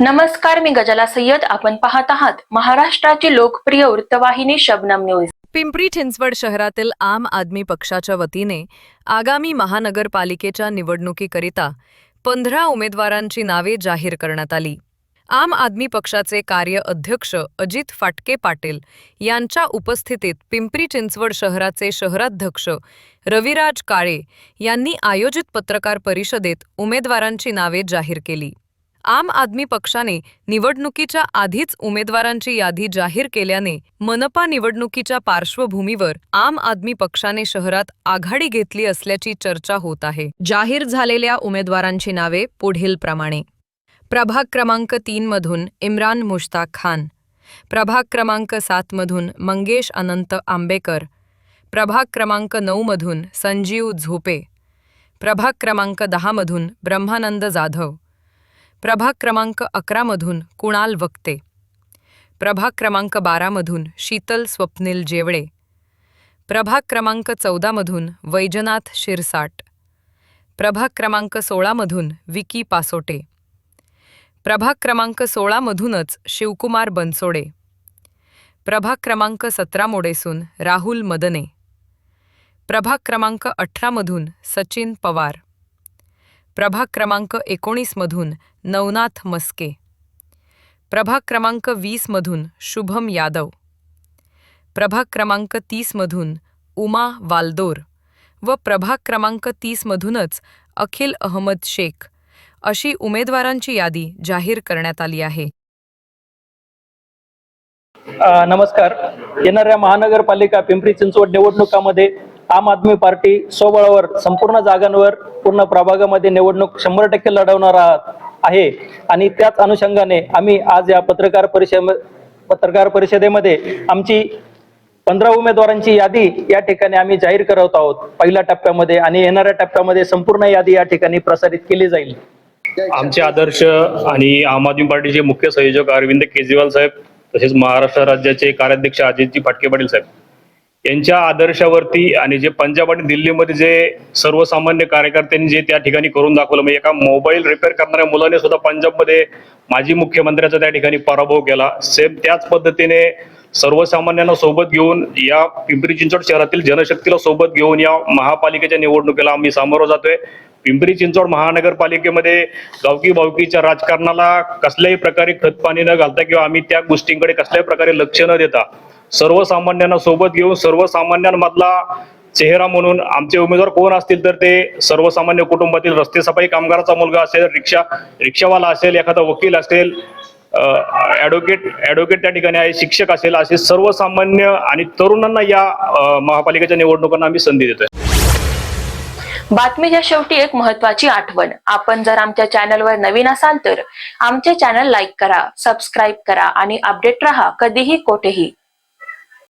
नमस्कार मी गजाला सय्यद. आपण पाहत आहात महाराष्ट्राची लोकप्रिय वृत्तवाहिनी शबनम न्यूज. पिंपरी चिंचवड शहरातील आम आदमी पक्षाच्या वतीने आगामी महानगरपालिकेच्या निवडणुकीकरिता पंधरा उमेदवारांची नावे जाहीर करण्यात आली. आम आदमी पक्षाचे कार्य अध्यक्ष अजित फाटके पाटील यांच्या उपस्थितीत पिंपरी चिंचवड शहराचे शहराध्यक्ष रविराज काळे यांनी आयोजित पत्रकार परिषदेत उमेदवारांची नावे जाहीर केली. आम आदमी पक्षाने निवडणुकीच्या आधीच उमेदवारांची यादी जाहीर केल्याने मनपा निवडणुकीच्या पार्श्वभूमीवर आम आदमी पक्षाने शहरात आघाडी घेतली असल्याची चर्चा होत आहे. जाहीर झालेल्या उमेदवारांची नावे पुढीलप्रमाणे. प्रभाग क्रमांक तीनमधून इम्रान मुश्ताक खान. प्रभाग क्रमांक सातमधून मंगेश अनंत आंबेकर. प्रभाग क्रमांक नऊमधून संजीव झोपे. प्रभाग क्रमांक दहामधून ब्रह्मानंद जाधव. प्रभाग क्रमांक अकरामधून कुणाल वक्ते. प्रभाग क्रमांक बारामधून शीतल स्वप्नील जेवळे प्रभाग क्रमांक चौदामधून वैजनाथ शिरसाट. प्रभाग क्रमांक सोळामधून विकी पासोटे. प्रभाग क्रमांक सोळामधूनच शिवकुमार बनसोडे. प्रभाग क्रमांक सतरा मोडेसून राहुल मदने. प्रभाग क्रमांक अठरामधून सचिन पवार. प्रभाग क्रमांक एकोणीसमधून नवनाथ मस्के. प्रभाग क्रमांक वीसमधून शुभम यादव. प्रभाग क्रमांक तीसमधून उमा वालदोर व प्रभाग क्रमांक तीसमधूनच अखिल अहमद शेख अशी उमेदवारांची यादी जाहीर करण्यात आली आहे. नमस्कार. येणाऱ्या महानगरपालिका पिंपरी चिंचवड निवडणुकामध्ये आम आदमी पार्टी स्वबळावर संपूर्ण जागांवर पूर्ण प्रभागामध्ये निवडणूक शंभर टक्के लढवणार आहात- आहे. आणि त्याच अनुषंगाने आम्ही आज या पत्रकार परिषद पत्रकार परिषदेमध्ये आमची पंधरा उमेदवारांची यादी या ठिकाणी आम्ही जाहीर करत आहोत. पहिल्या टप्प्यामध्ये आणि येणाऱ्या टप्प्यामध्ये संपूर्ण यादी या ठिकाणी प्रसारित केली जाईल. आमचे आदर्श आणि आम आदमी पार्टीचे मुख्य संयोजक अरविंद केजरीवाल साहेब तसेच महाराष्ट्र राज्याचे कार्याध्यक्ष अजितजी फाटके पाटील साहेब. यांच्या आदर्शावरती आणि जे पंजाब आणि दिल्लीमध्ये जे सर्वसामान्य कार्यकर्त्यांनी जे त्या ठिकाणी करून दाखवलं म्हणजे एका मोबाईल रिपेअर करणाऱ्या मुलाने सुद्धा पंजाबमध्ये माजी मुख्यमंत्र्याचा त्या ठिकाणी पराभव केला. सेम त्याच पद्धतीने सर्वसामान्यांना सोबत घेऊन या पिंपरी चिंचवड शहरातील जनशक्तीला सोबत घेऊन या महापालिकेच्या निवडणुकीला आम्ही सामोरं जातोय. पिंपरी चिंचवड महानगरपालिकेमध्ये गावकी भावकीच्या राजकारणाला कसल्याही प्रकारे खतपाणी न घालता किंवा आम्ही त्या गोष्टींकडे कसल्याही प्रकारे लक्ष न देता सर्वसामान्यांना सोबत घेऊन सर्वसामान्यांमधला चेहरा म्हणून आमचे उमेदवार कोण असतील तर ते सर्वसामान्य कुटुंबातील रस्ते सफाई कामगाराचा मुलगा असेल रिक्षा रिक्षावाला असेल एखादा वकील असेल ऍडव्होकेट ऍडव्होकेट त्या ठिकाणी आहे शिक्षक असेल असे सर्वसामान्य आणि तरुणांना या महापालिकेच्या निवडणुकांना आम्ही संधी देतोय. बातमीच्या शेवटी एक महत्वाची आठवण. आपण जर आमच्या चॅनलवर नवीन असाल तर आमचे चॅनल लाईक करा सबस्क्राईब करा आणि अपडेट राहा. कधीही कोठेही.